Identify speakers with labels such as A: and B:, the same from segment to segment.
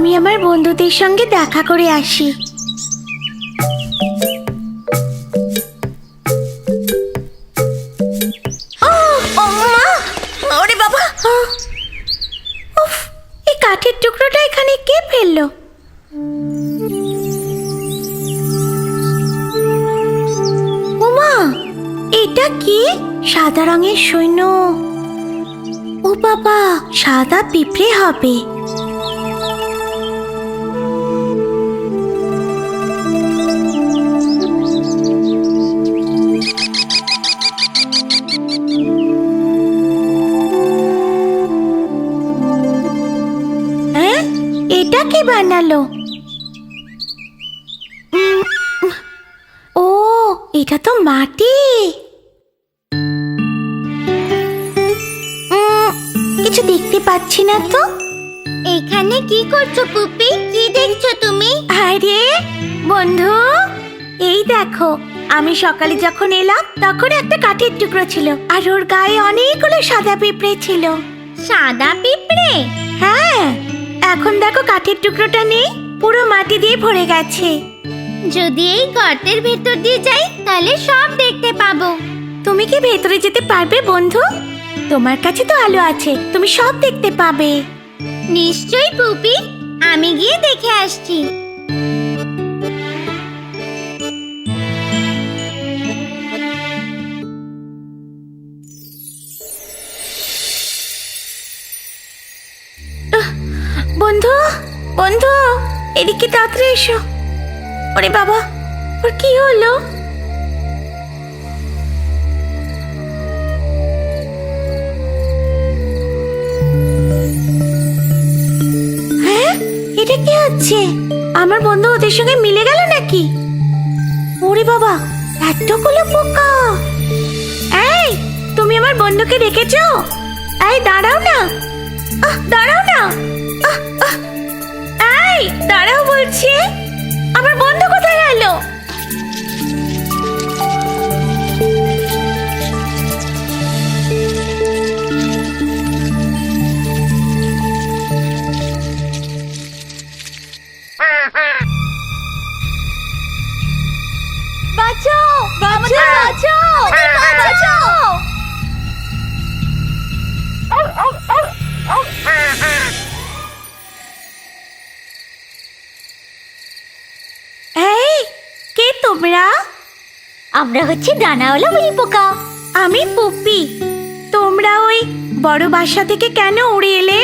A: আমি আমার বন্ধুদের সঙ্গে দেখা করে আসি! উফ, এই কাঠের টুকরোটা এখানে কে ফেলল? এটা কি? সাদা রঙের সৈন্য। ও বাবা সাদা পিঁপড়ে হবে। এটা কি বানালো? ও এটা তো মাটি। কিছু দেখতে পাচ্ছি না তো।
B: এখানে কি করছ পুপি? কি দেখছ তুমি?
A: আরে বন্ধু এই দেখো আমি সকালে যখন এলাম তখন একটা কাঠের টুকরো ছিল আর ওর গায়ে অনেকগুলো সাদা পিঁপড়ে ছিল।
B: সাদা পিঁপড়ে?
A: হ্যাঁ। এখন দেখো কাঠের টুকরোটা নেই পুরো মাটি দিয়ে ভরে গেছে।
B: যদি এই গর্তের ভেতর দিয়ে যাই তাহলে সব দেখতে পাবো।
A: তুমি কি ভেতরে যেতে পারবে বন্ধু? তোমার কাছে তো আলো আছে তুমি সব দেখতে পাবে।
B: নিশ্চয়ই পুপি। আমি গিয়ে দেখে আসছি।
A: বন্ধু বন্ধু, এদিকে তাড়াতাড়ি এসো। ওরে বাবা, ওর কি হলো? হ্যাঁ এটা কি হচ্ছে আমার বন্ধু ওদের সঙ্গে মিলে গেল নাকি? ওরে বাবা এতগুলো পোকা। এই, তুমি আমার বন্ধুকে দেখেছ? এই, দাঁড়াও না। আহ, দাঁড়াও না। এই দাঁড়াও বলছি। আমার বন্ধু কোথায়?
B: আমরা হচ্ছে ডানাওয়ালা উই পোকা।
A: আমি পুপি তোমরা ওই বড় বাসা থেকে কেন উড়ে এলে?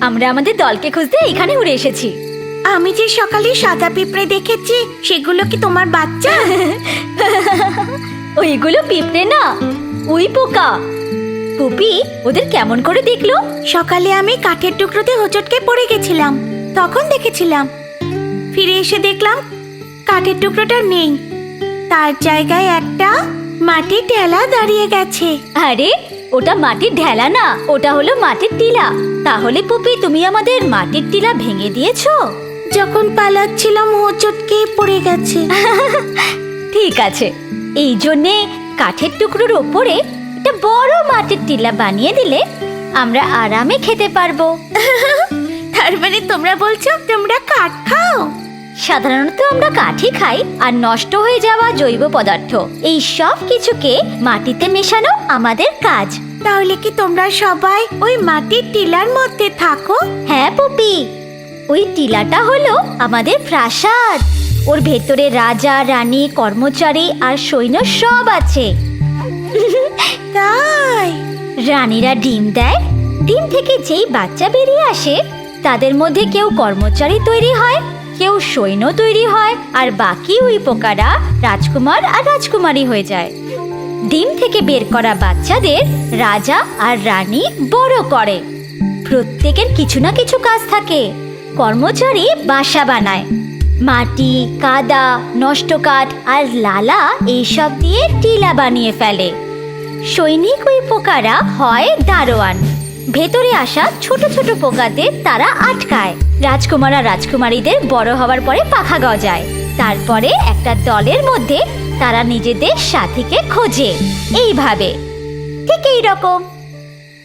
B: আমরা আমাদের দলকে খুঁজতে এখানে উড়ে এসেছি।
A: আমি যে সকালে সাদা পিঁপড়ে দেখেছি সেগুলো কি তোমার বাচ্চা?
B: ওইগুলো পিঁপড়ে না উই পোকা। পুপি ওদের কেমন করে দেখল?
A: সকালে আমি কাঠের টুকরোতে হোঁচটকে পড়ে গেছিলাম তখন দেখেছিলাম। ফিরে এসে দেখলাম কাঠের টুকরোটা নেই। তার জায়গায় একটা মাটির ঢেলা দাঁড়িয়ে গেছে।
B: আরে ওটা মাটির ঢেলা না ওটা হলো মাটির টিলা। তাহলে পুপি তুমি আমাদের মাটির টিলা ভেঙে দিয়েছ?
A: যখন পালাচ্ছিলাম হোঁচটকে পড়ে গেছে।
B: ঠিক আছে এই জন্যে কাঠের টুকরোর ওপরে একটা বড় মাটির টিলা বানিয়ে দিলে আমরা আরামে খেতে পারব।
A: তার মানে তোমরা বলছো তোমরা কাঠ খাও?
B: সাধারণত আমরা কাঠি খাই আর নষ্ট হয়ে যাওয়া জৈব পদার্থ। এই সব কিছুকে মাটিতে মেশানো আমাদের কাজ।
A: তাহলে কি তোমরা সবাই ওই মাটির টিলার মধ্যে থাকো?
B: হ্যাঁ পুপি। ওই টিলাটা হলো আমাদের প্রাসাদ। ওর ভেতরে রাজা রানী কর্মচারী আর সৈন্য সব আছে।
A: তাই?
B: রানীরা ডিম দেয়। ডিম থেকে যেই বাচ্চা বেরিয়ে আসে তাদের মধ্যে কেউ কর্মচারী তৈরি হয় কেউ সৈন্য তৈরি হয় আর বাকি ওই পোকারা রাজকুমার আর রাজকুমারী হয়ে যায়। ডিম থেকে বের করা বাচ্চাদের রাজা আর রানী বড় করে। প্রত্যেকের কিছু না কিছু কাজ থাকে। কর্মচারী বাসা বানায়। মাটি, কাদা নষ্ট কাঠ আর লালা এইসব দিয়ে টিলা বানিয়ে ফেলে। সৈনিক ওই পোকারা হয় দারোয়ান। ভেতরে আসা ছোট ছোট পোকাদের তারা আটকায়। রাজকুমার আর রাজকুমারীদের বড় হওয়ার পরে পাখা গজায়। তারপরে একটা দলের মধ্যে তারা নিজেদের সাথীকে খোঁজে। এইভাবে। ঠিক এই রকম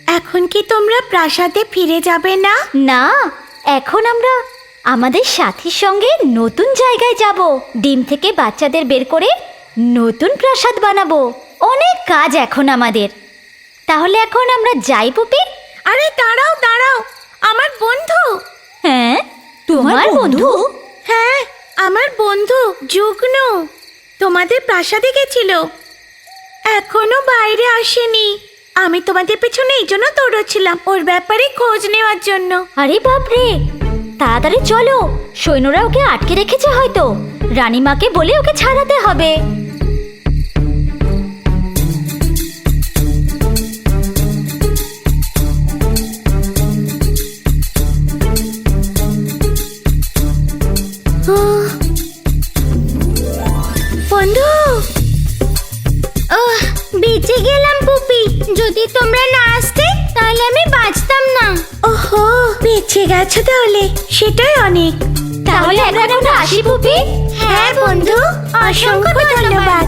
A: এখন কি তোমরা প্রাসাদে ফিরে যাবে না?
B: না এখন আমরা আমাদের সাথীর সঙ্গে নতুন জায়গায় যাব। ডিম থেকে বাচ্চাদের বের করে নতুন প্রাসাদ বানাবো। অনেক কাজ এখন আমাদের। তাহলে এখন আমরা যাই পুপি?
A: আরে দাঁড়াও দাঁড়াও। আমার বন্ধু।
B: হ্যাঁ তোমার বন্ধু?
A: হ্যাঁ আমার বন্ধু যুগ্ন। তোমাদের প্রাসাদে গেছিল। এখনও বাইরে আসেনি। আমি তোমাদের পেছনে এই জন্য দৌড়চ্ছিলাম ওর ব্যাপারে খোঁজ নেওয়ার জন্য।
B: আরে বাপরে! তাড়াতাড়ি চলো। সৈন্যরা ওকে আটকে রেখেছে হয়তো। রানীমাকে বলে ওকে ছাড়াতে হবে।
A: তোমরা না আসতে তাহলে আমি বাঁচতাম না। ওহো বেঁচে গেছো তাহলে সেটাই অনেক।
B: তাহলে এখন আমরা আসি পুপি?
A: হ্যাঁ বন্ধু অসংখ্য ধন্যবাদ।